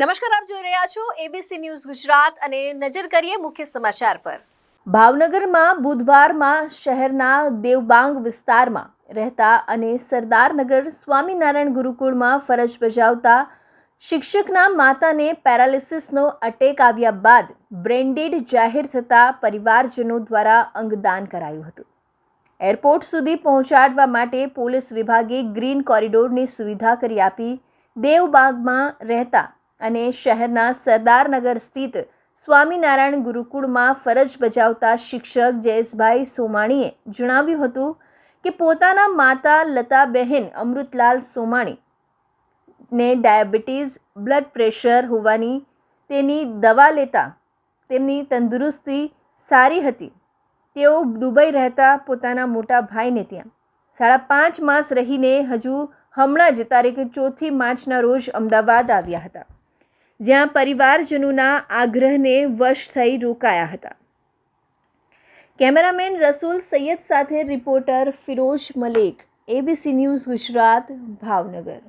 નમસ્કાર, આપ જોઈ રહ્યા છો એબીસી ન્યૂઝ ગુજરાત અને નજર કરીએ મુખ્ય સમાચાર પર. ભાવનગરમાં બુધવારમાં શહેરના દેવબાંગ વિસ્તારમાં રહેતા અને સરદારનગર સ્વામિનારાયણ ગુરુકુળમાં ફરજ બજાવતા શિક્ષકના માતાને પેરાલિસિસનો અટેક આવ્યા બાદ બ્રેન્ડેડ જાહેર થતાં પરિવારજનો દ્વારા અંગદાન કરાયું હતું. એરપોર્ટ સુધી પહોંચાડવા માટે પોલીસ વિભાગે ગ્રીન કોરિડોરની સુવિધા કરી આપી દેવબાગમાં રહેતા અને શહેરના સરદારનગર સ્થિત સ્વામિનારાયણ ગુરુકુળમાં ફરજ બજાવતા શિક્ષક જયેશભાઈ સોમાણીએ જણાવ્યું હતું કે પોતાના માતા લતાબહેન અમૃતલાલ સોમાણી ને ડાયાબિટીસ, બ્લડ પ્રેશર હોવાની તેની દવા લેતા તેમની તંદુરસ્તી સારી હતી. તેઓ દુબઈ રહેતા પોતાના મોટા ભાઈને ત્યાં સાડા પાંચ માસ રહીને હજુ હમણાં જ તારીખ ચોથી માર્ચના રોજ અમદાવાદ આવ્યા હતા. જ્યાં પરિવારજનોના આગ્રહને વશ થઈ રોકાયા હતા. કેમેરામેન રસૂલ સૈયદ સાથે reporter Firoz Malek ABC news Gujarat, Bhavnagar.